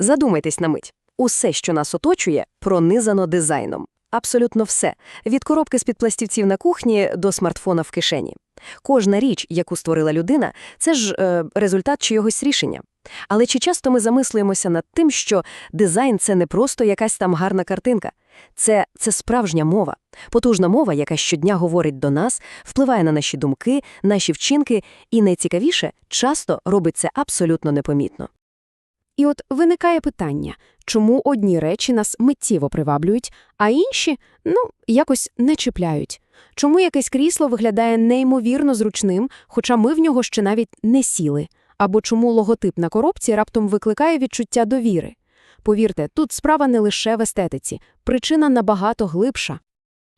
Задумайтесь на мить. Усе, що нас оточує, пронизано дизайном. Абсолютно все. Від коробки з-під пластівців на кухні до смартфона в кишені. Кожна річ, яку створила людина, це ж е, результат чогось рішення. Але чи часто ми замислюємося над тим, що дизайн – це не просто якась там гарна картинка? Це, це справжня мова. Потужна мова, яка щодня говорить до нас, впливає на наші думки, наші вчинки і, найцікавіше, часто робить це абсолютно непомітно. І от виникає питання, чому одні речі нас миттєво приваблюють, а інші, ну, якось не чіпляють? Чому якесь крісло виглядає неймовірно зручним, хоча ми в нього ще навіть не сіли? Або чому логотип на коробці раптом викликає відчуття довіри? Повірте, тут справа не лише в естетиці, причина набагато глибша.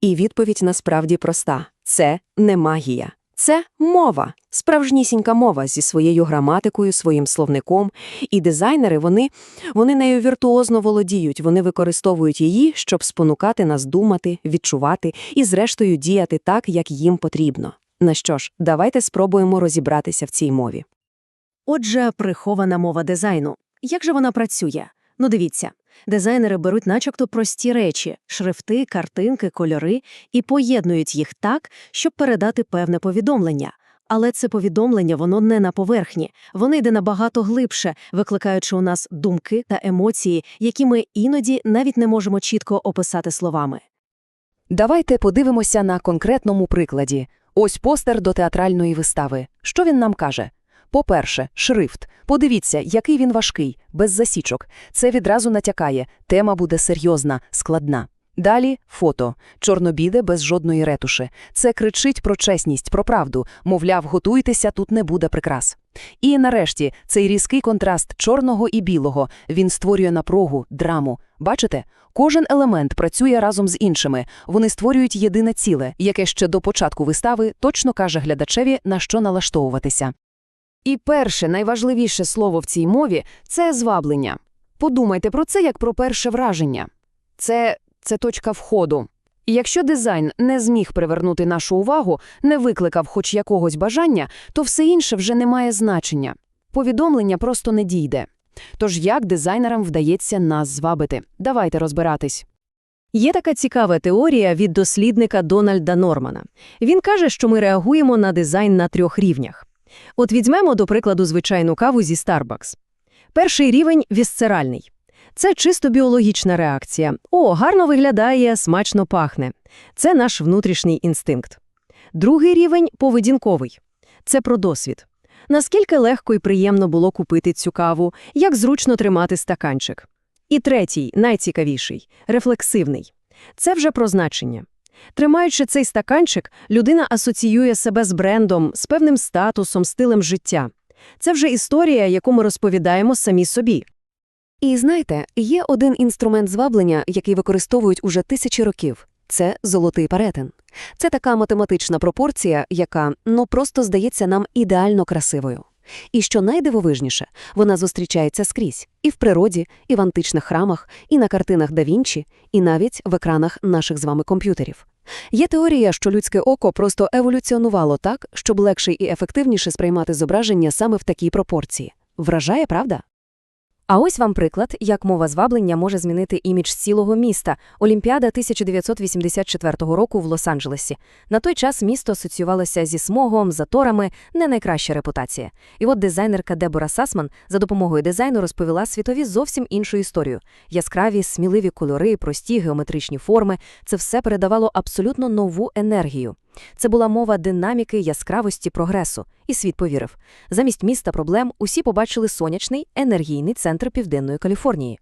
І відповідь насправді проста – це не магія. Це мова, справжнісінька мова зі своєю граматикою, своїм словником. І дизайнери, вони, вони нею віртуозно володіють, вони використовують її, щоб спонукати нас думати, відчувати і, зрештою, діяти так, як їм потрібно. На що ж, давайте спробуємо розібратися в цій мові. Отже, прихована мова дизайну. Як же вона працює? Ну дивіться, дизайнери беруть начебто прості речі – шрифти, картинки, кольори – і поєднують їх так, щоб передати певне повідомлення. Але це повідомлення, воно не на поверхні, воно йде набагато глибше, викликаючи у нас думки та емоції, які ми іноді навіть не можемо чітко описати словами. Давайте подивимося на конкретному прикладі. Ось постер до театральної вистави. Що він нам каже? По-перше, шрифт. Подивіться, який він важкий, без засічок. Це відразу натякає, тема буде серйозна, складна. Далі фото. Чорнобіде без жодної ретуші. Це кричить про чесність, про правду. Мовляв, готуйтеся, тут не буде прикрас. І нарешті, цей різкий контраст чорного і білого. Він створює напругу, драму. Бачите? Кожен елемент працює разом з іншими. Вони створюють єдине ціле, яке ще до початку вистави точно каже глядачеві, на що налаштовуватися. І перше, найважливіше слово в цій мові – це зваблення. Подумайте про це як про перше враження. Це, це точка входу. І якщо дизайн не зміг привернути нашу увагу, не викликав хоч якогось бажання, то все інше вже не має значення. Повідомлення просто не дійде. Тож як дизайнерам вдається нас звабити? Давайте розбиратись. Є така цікава теорія від дослідника Дональда Нормана. Він каже, що ми реагуємо на дизайн на трьох рівнях. От візьмемо, до прикладу, звичайну каву зі Starbucks. Перший рівень – вісцеральний. Це чисто біологічна реакція. О, гарно виглядає, смачно пахне. Це наш внутрішній інстинкт. Другий рівень – поведінковий. Це про досвід. Наскільки легко і приємно було купити цю каву, як зручно тримати стаканчик. І третій, найцікавіший – рефлексивний. Це вже про значення. Тримаючи цей стаканчик, людина асоціює себе з брендом, з певним статусом, стилем життя. Це вже історія, яку ми розповідаємо самі собі. І знаєте, є один інструмент зваблення, який використовують уже тисячі років. Це золотий перетин. Це така математична пропорція, яка, ну, просто здається нам ідеально красивою. І що найдивовижніше, вона зустрічається скрізь – і в природі, і в античних храмах, і на картинах да Вінчі, і навіть в екранах наших з вами комп'ютерів. Є теорія, що людське око просто еволюціонувало так, щоб легше і ефективніше сприймати зображення саме в такій пропорції. Вражає, правда? А ось вам приклад, як мова зваблення може змінити імідж цілого міста. Олімпіада 1984 року в Лос-Анджелесі. На той час місто асоціювалося зі смогом, заторами, не найкраща репутація. І от дизайнерка Дебора Сасман за допомогою дизайну розповіла світові зовсім іншу історію. Яскраві, сміливі кольори, прості геометричні форми – це все передавало абсолютно нову енергію. Це була мова динаміки, яскравості, прогресу. І світ повірив. Замість міста проблем усі побачили сонячний, енергійний центр Південної Каліфорнії.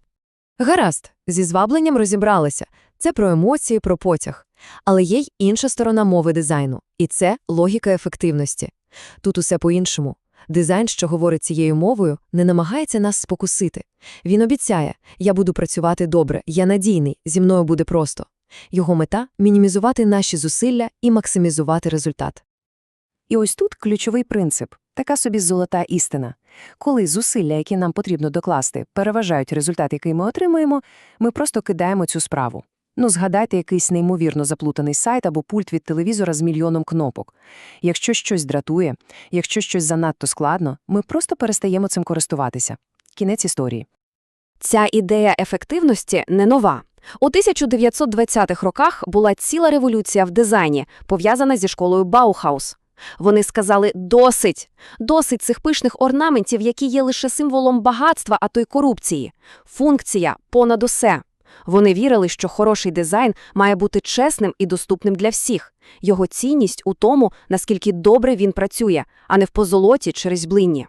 Гаразд, зі звабленням розібралися. Це про емоції, про потяг. Але є й інша сторона мови дизайну, і це логіка ефективності. Тут усе по-іншому. Дизайн, що говорить цією мовою, не намагається нас спокусити. Він обіцяє, я буду працювати добре, я надійний, зі мною буде просто. Його мета – мінімізувати наші зусилля і максимізувати результат. І ось тут ключовий принцип, така собі золота істина. Коли зусилля, які нам потрібно докласти, переважають результат, який ми отримуємо, ми просто кидаємо цю справу. Ну, згадайте якийсь неймовірно заплутаний сайт або пульт від телевізора з мільйоном кнопок. Якщо щось дратує, якщо щось занадто складно, ми просто перестаємо цим користуватися. Кінець історії. Ця ідея ефективності не нова. У 1920-х роках була ціла революція в дизайні, пов'язана зі школою Баухаус. Вони сказали «досить! Досить цих пишних орнаментів, які є лише символом багатства, а то й корупції. Функція понад усе». Вони вірили, що хороший дизайн має бути чесним і доступним для всіх. Його цінність у тому, наскільки добре він працює, а не в позолоті чи різьблині.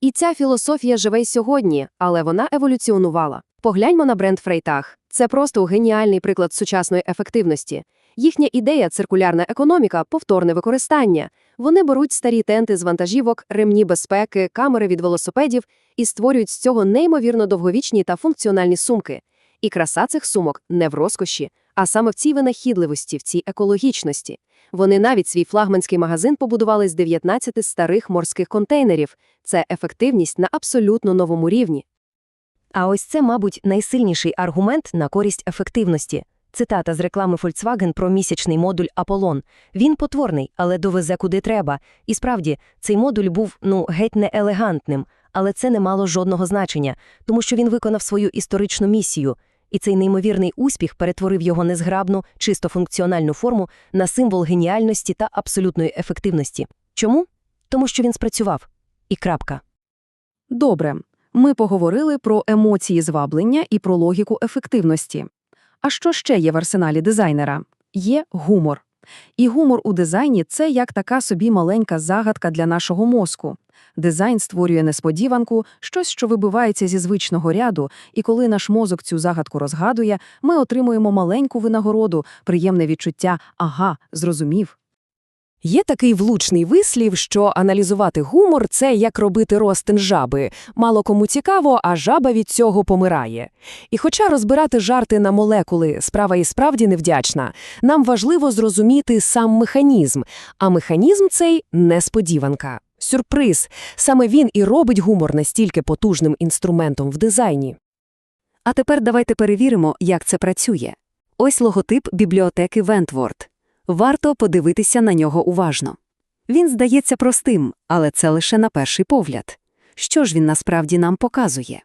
І ця філософія живе й сьогодні, але вона еволюціонувала. Погляньмо на бренд Фрейтаг. Це просто геніальний приклад сучасної ефективності. Їхня ідея циркулярна економіка, повторне використання. Вони беруть старі тенти з вантажівок, ремні безпеки, камери від велосипедів і створюють з цього неймовірно довговічні та функціональні сумки. І краса цих сумок не в розкоші, а саме в цій винахідливості, в цій екологічності. Вони навіть свій флагманський магазин побудували з 19 старих морських контейнерів. Це ефективність на абсолютно новому рівні. А ось це, мабуть, найсильніший аргумент на користь ефективності. Цитата з реклами Volkswagen про місячний модуль Аполлон. Він потворний, але довезе куди треба. І справді, цей модуль був, ну, геть не елегантним, але це не мало жодного значення, тому що він виконав свою історичну місію. І цей неймовірний успіх перетворив його незграбну, чисто функціональну форму на символ геніальності та абсолютної ефективності. Чому? Тому що він спрацював. І крапка. Добре, ми поговорили про емоції зваблення і про логіку ефективності. А що ще є в арсеналі дизайнера? Є гумор. І гумор у дизайні – це як така собі маленька загадка для нашого мозку. Дизайн створює несподіванку, щось, що вибивається зі звичного ряду, і коли наш мозок цю загадку розгадує, ми отримуємо маленьку винагороду, приємне відчуття «ага, зрозумів». Є такий влучний вислів, що аналізувати гумор – це як робити ростин жаби. Мало кому цікаво, а жаба від цього помирає. І хоча розбирати жарти на молекули – справа і справді невдячна, нам важливо зрозуміти сам механізм, а механізм цей – несподіванка. Сюрприз. Саме він і робить гумор настільки потужним інструментом в дизайні. А тепер давайте перевіримо, як це працює. Ось логотип бібліотеки Вентворд. Варто подивитися на нього уважно. Він здається простим, але це лише на перший погляд. Що ж він насправді нам показує?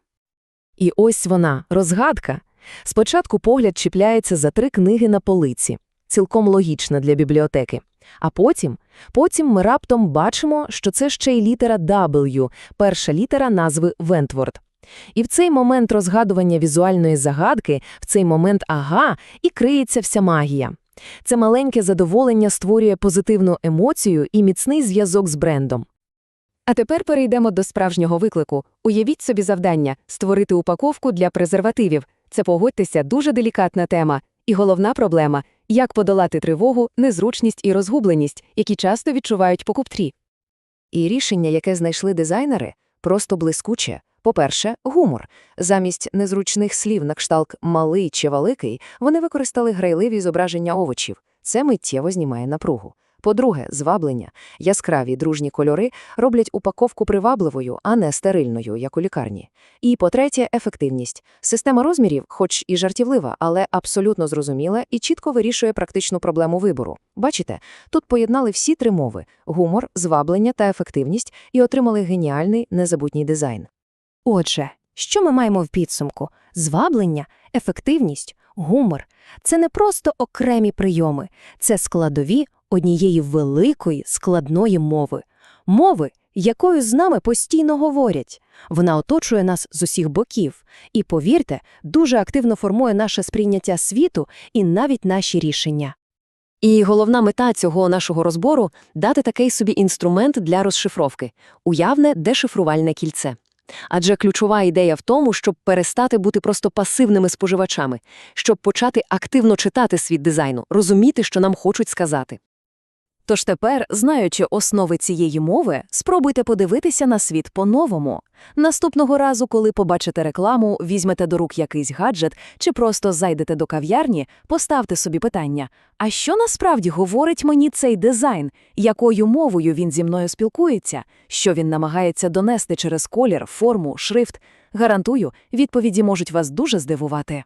І ось вона, розгадка. Спочатку погляд чіпляється за три книги на полиці. Цілком логічно для бібліотеки. А потім, потім ми раптом бачимо, що це ще й літера W, перша літера назви Вентворд. І в цей момент розгадування візуальної загадки, в цей момент ага, і криється вся магія. Це маленьке задоволення створює позитивну емоцію і міцний зв'язок з брендом. А тепер перейдемо до справжнього виклику. Уявіть собі завдання – створити упаковку для презервативів. Це, погодьтеся, дуже делікатна тема. І головна проблема – як подолати тривогу, незручність і розгубленість, які часто відчувають покупці. І рішення, яке знайшли дизайнери, просто блискуче. По-перше, гумор. Замість незручних слів на кшталт «малий» чи «великий» вони використали грайливі зображення овочів. Це миттєво знімає напругу. По-друге, зваблення. Яскраві дружні кольори роблять упаковку привабливою, а не стерильною, як у лікарні. І по-третє, ефективність. Система розмірів, хоч і жартівлива, але абсолютно зрозуміла і чітко вирішує практичну проблему вибору. Бачите, тут поєднали всі три мови – гумор, зваблення та ефективність і отримали геніальний, незабутній дизайн. Отже, що ми маємо в підсумку? Зваблення, ефективність, гумор – це не просто окремі прийоми, це складові однієї великої складної мови. Мови, якою з нами постійно говорять. Вона оточує нас з усіх боків і, повірте, дуже активно формує наше сприйняття світу і навіть наші рішення. І головна мета цього нашого розбору – дати такий собі інструмент для розшифровки – уявне дешифрувальне кільце. Адже ключова ідея в тому, щоб перестати бути просто пасивними споживачами, щоб почати активно читати світ дизайну, розуміти, що нам хочуть сказати. Тож тепер, знаючи основи цієї мови, спробуйте подивитися на світ по-новому. Наступного разу, коли побачите рекламу, візьмете до рук якийсь гаджет чи просто зайдете до кав'ярні, поставте собі питання: а що насправді говорить мені цей дизайн? Якою мовою він зі мною спілкується? Що він намагається донести через колір, форму, шрифт? Гарантую, відповіді можуть вас дуже здивувати.